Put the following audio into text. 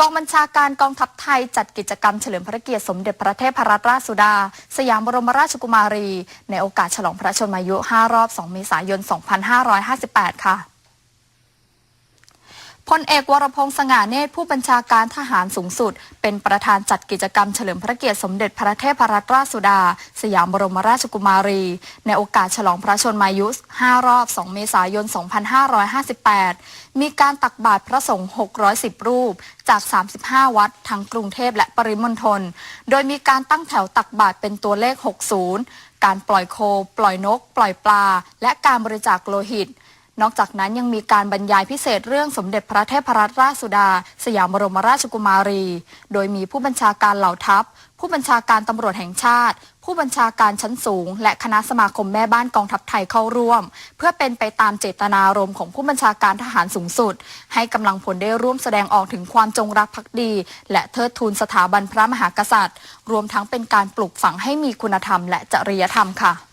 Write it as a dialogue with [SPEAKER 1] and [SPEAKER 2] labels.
[SPEAKER 1] กองบัญชาการกองทัพไทยจัดกิจกรรมเฉลิมพระเกียรติสมเด็จพระเทพรัตนราชสุดา สยามบรมราชกุมารี ในโอกาสฉลองพระชนมายุ 5 รอบ 2 เมษายน 2558 ค่ะ พลเอกวรพงษ์สง่าเนตรผู้บัญชาการทหารสูงสุด เป็นประธานจัดกิจกรรมเฉลิมพระเกียรติสมเด็จพระเทพรัตนราชสุดา สยามบรมราชกุมารี ในโอกาสฉลองพระชนมายุ 5 รอบ 2 เมษายน 2558 มีการตักบาตรพระสงฆ์ 610 รูป จาก 35 วัด ทั้งกรุงเทพและปริมณฑล โดยมีการตั้งแถวตักบาตรเป็นตัวเลข 60 การปล่อยโค ปล่อยนก ปล่อยปลา และการบริจาคโลหิต นอกจากนั้นยังมีการบรรยายพิเศษเรื่องสมเด็จพระเทพรัตนราชสุดา สยามบรมราชกุมารี โดยมีผู้บัญชาการเหล่าทัพ ผู้บัญชาการตำรวจแห่งชาติ ผู้บัญชาการชั้นสูง และคณะสมาคมแม่บ้านกองทัพไทยเข้าร่วม เพื่อเป็นไปตามเจตนารมณ์ของผู้บัญชาการทหารสูงสุด ให้กำลังพลได้ร่วมแสดงออกถึงความจงรักภักดี และเทิดทูนสถาบันพระมหากษัตริย์ รวมทั้งเป็นการปลูกฝังให้มีคุณธรรมและจริยธรรมค่ะ